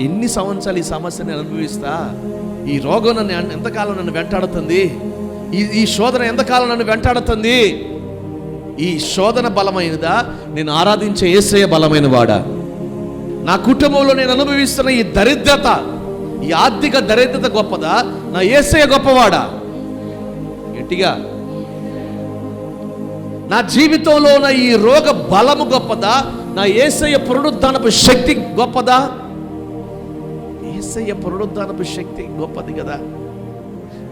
ఎన్ని సంవత్సరాలు ఈ సమస్యని అనుభవిస్తా? ఈ రోగం నన్ను ఎంతకాలం నన్ను వెంటాడుతుంది? ఈ ఈ శోధన ఎంతకాలం నన్ను వెంటాడుతుంది? ఈ శోధన బలమైనదా? నేను ఆరాధించే ఏసయ బలమైన వాడా? నా కుటుంబంలో నేను అనుభవిస్తున్న ఈ దరిద్రత ఈ ఆర్థిక దరిద్రత గొప్పదా? నా ఏసయ గొప్పవాడా? గట్టిగా. నా జీవితంలో ఉన్న ఈ రోగ బలము గొప్పదా? నా ఏసయ పునరుద్ధానపు శక్తి గొప్పదా? ఏసయ్య పునరుద్ధానపు శక్తి గొప్పది కదా.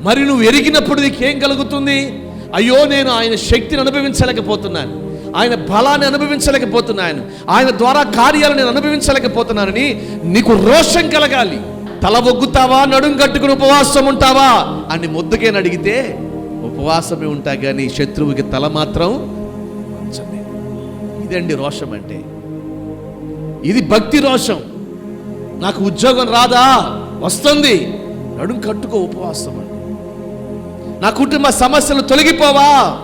మరి నువ్వు ఎరిగినప్పుడు నీకేం కలుగుతుంది? అయ్యో నేను ఆయన శక్తిని అనుభవించలేకపోతున్నాను. ఆయన బలాన్ని అనుభవించలేకపోతున్నాను. ఆయన ద్వారా కార్యాలు నేను అనుభవించలేకపోతున్నానని నీకు రోషం కలగాలి. తల ఒగ్గుతావా నడుం కట్టుకుని ఉపవాసం ఉంటావా? అని ముద్దుకేని అడిగితే ఉపవాసమే ఉంటా కానీ శత్రువుకి తల మాత్రం ఇదండి రోషం అంటే. ఇది భక్తి రోషం. నాకు ఉద్యోగం రాదా? వస్తుంది. నడుం కట్టుకో ఉపవాసం అండి నా కుటుంబ సమస్యలు తొలగిపోవా?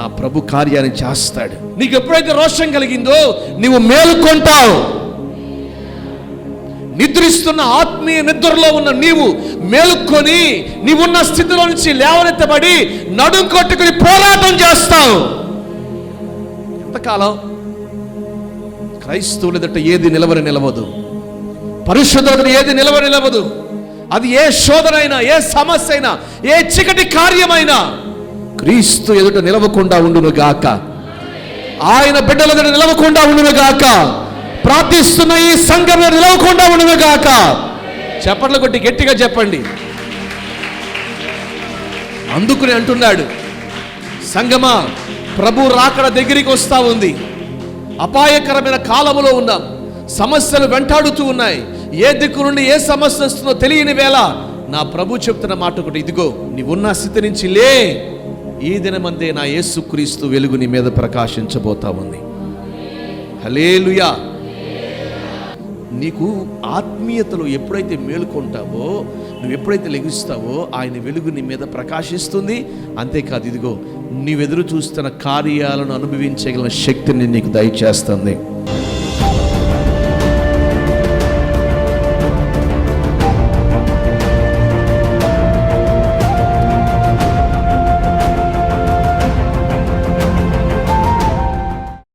నా ప్రభు కార్యాన్ని చేస్తాడు. నీకు ఎప్పుడైతే రోషం కలిగిందో నీవు మేలుకొంటావు. నిద్రిస్తున్న ఆత్మీయ నిద్రలో ఉన్న నీవు మేలుకొని నీవున్న స్థితిలో నుంచి లేవనెత్తబడి నడుం కొట్టుకుని పోరాటం చేస్తావు. ఎంతకాలం? క్రైస్తవుల ఎదుట ఏది నిలవని నిలవదు. పరిశుద్ధతను ఏది నిలవ నిలవదు. అది ఏ శోధనైనా ఏ సమస్య అయినా ఏ చికటి కార్యమైనా క్రీస్తు ఎదుట నిలవకుండా ఉండును గాక ఆయన బిడ్డల ఎదుట నిలవకుండా ఉండును గాక ప్రార్థిస్తున్న ఈ సంఘం నిలవకుండా ఉండును గాక చెప్పట్లు కొట్టి గట్టిగా చెప్పండి. అందుకుని అంటున్నాడు సంగమా ప్రభు రాకడ దగ్గరికి వస్తా ఉంది. అపాయకరమైన కాలములో ఉన్నాం. సమస్యలు వెంటాడుతూ ఉన్నాయి. ఏ దిక్కు నుండి ఏ సమస్య వస్తుందో తెలియని వేళ నా ప్రభు చెప్తున్న మాట ఒకటి ఇదిగో నీవున్న స్థితి నుంచి లే. ఈ దినమందే నా యేసుక్రీస్తు వెలుగు నీ మీద ప్రకాశించబోతా ఉంది. హలేలుయా నీకు ఆత్మీయతలో ఎప్పుడైతే మేలుకుంటావో నువ్వు ఎప్పుడైతే లెగుస్తావో ఆయన వెలుగు నీ మీద ప్రకాశిస్తుంది. అంతేకాదు ఇదిగో నీవెదురు చూస్తున్న కార్యాలను అనుభవించగల శక్తిని నీకు దయచేస్తుంది.